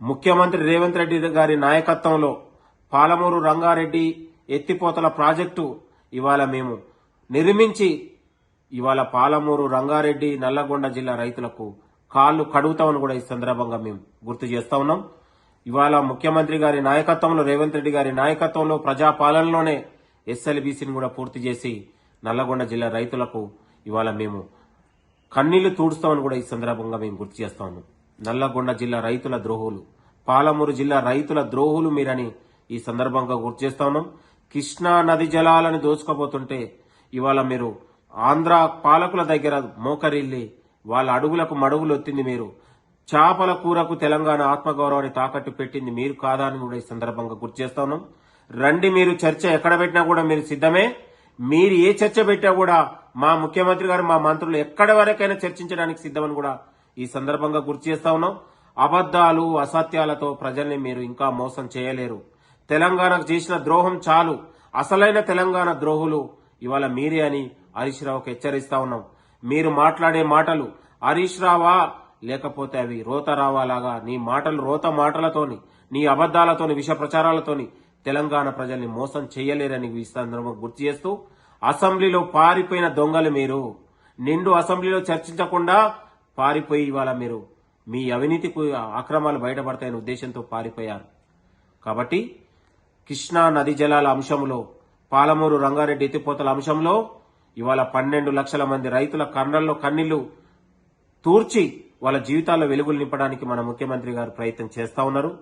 ముఖ్యమంత్రి రేవంత్ రెడ్డి గారి నాయకత్వంలో పాలమూరు రంగారెడ్డి ఎత్తిపోతల ప్రాజెక్టు ఇవాళ మేము నిర్మించి ఇవాళ పాలమూరు రంగారెడ్డి నల్లగొండ జిల్లా రైతులకు కాళ్ళు కడుగుతామని కూడా ఈ సందర్భంగా మేము గుర్తు చేస్తా ఉన్నాం. ఇవాళ ముఖ్యమంత్రి గారి నాయకత్వంలో రేవంత్ రెడ్డి గారి నాయకత్వంలో ప్రజాపాలనలోనే ఎస్ఎల్బీసీని కూడా పూర్తి చేసి నల్లగొండ జిల్లా రైతులకు ఇవాళ మేము కన్నీళ్ళు తూడుస్తామని కూడా ఈ సందర్భంగా మేము గుర్తు చేస్తా ఉన్నాం. నల్లగొండ జిల్లా రైతుల ద్రోహులు పాలమూరు జిల్లా రైతుల ద్రోహులు మీరని ఈ సందర్భంగా గుర్తు చేస్తా ఉన్నాం. కృష్ణా నది జలాలను దోచుకోబోతుంటే ఇవాళ మీరు ఆంధ్ర పాలకుల దగ్గర మోకరిల్లి వాళ్ళ అడుగులకు మడుగులు ఒత్తింది మీరు. చేపల కూరకు తెలంగాణ ఆత్మగౌరవాన్ని తాకట్టు పెట్టింది మీరు కాదని కూడా ఈ సందర్భంగా గుర్తు చేస్తా ఉన్నాం. రండి మీరు చర్చ ఎక్కడ పెట్టినా కూడా మీరు సిద్ధమే. మీరు ఏ చర్చ పెట్టినా కూడా మా ముఖ్యమంత్రి గారు మా మంత్రులు ఎక్కడి వరకైనా చర్చించడానికి సిద్ధమని కూడా ఈ సందర్భంగా గుర్తు చేస్తా ఉన్నాం. అబద్దాలు అసత్యాలతో ప్రజల్ని మీరు ఇంకా మోసం చేయలేరు. తెలంగాణకు చేసిన ద్రోహం చాలు. అసలైన తెలంగాణ ద్రోహులు ఇవాళ మీరే అని హరీష్ రావుకు హెచ్చరిస్తా ఉన్నాం. మీరు మాట్లాడే మాటలు హరీష్ రావా లేకపోతే అవి రోత రావాలాగా నీ మాటలు రోత మాటలతోని నీ అబద్దాలతోని విష ప్రచారాలతోని తెలంగాణ ప్రజల్ని మోసం చేయలేరని ఈ సందర్భంగా గుర్తు చేస్తూ అసెంబ్లీలో పారిపోయిన దొంగలు మీరు. నిండు అసెంబ్లీలో చర్చించకుండా పారిపోయి ఇవాళ మీరు మీ అవినీతికి అక్రమాలు బయటపడతాయనే ఉద్దేశంతో పారిపోయారు. కాబట్టి కృష్ణా నది జలాల అంశంలో పాలమూరు రంగారెడ్డి ఎత్తిపోతల అంశంలో ఇవాళ పన్నెండు లక్షల మంది రైతుల కన్నల్లో కన్నీళ్ళు తూర్చి వాళ్ళ జీవితాల్లో వెలుగులు నింపడానికి మన ముఖ్యమంత్రి గారు ప్రయత్నం చేస్తా ఉన్నారు.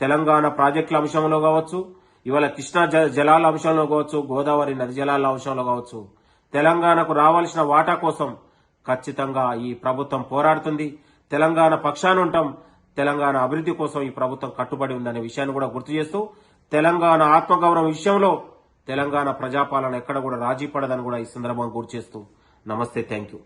తెలంగాణ ప్రాజెక్టుల అంశంలో కావచ్చు ఇవాళ కృష్ణా జ- జలాల అంశంలో కావచ్చు గోదావరి నది జలాల అంశంలో కావచ్చు తెలంగాణకు రావాల్సిన వాటా కోసం ఖచ్చితంగా ఈ ప్రభుత్వం పోరాడుతుంది. తెలంగాణ పక్షాన ఉంటాం. తెలంగాణ అభివృద్ధి కోసం ఈ ప్రభుత్వం కట్టుబడి ఉందనే విషయాన్ని కూడా గుర్తు చేస్తూ తెలంగాణ ఆత్మగౌరవం విషయంలో తెలంగాణ ప్రజాపాలన ఎక్కడ కూడా రాజీ పడదని కూడా ఈ సందర్భంగా గుర్తు చేస్తూ నమస్తే థ్యాంక్ యూ.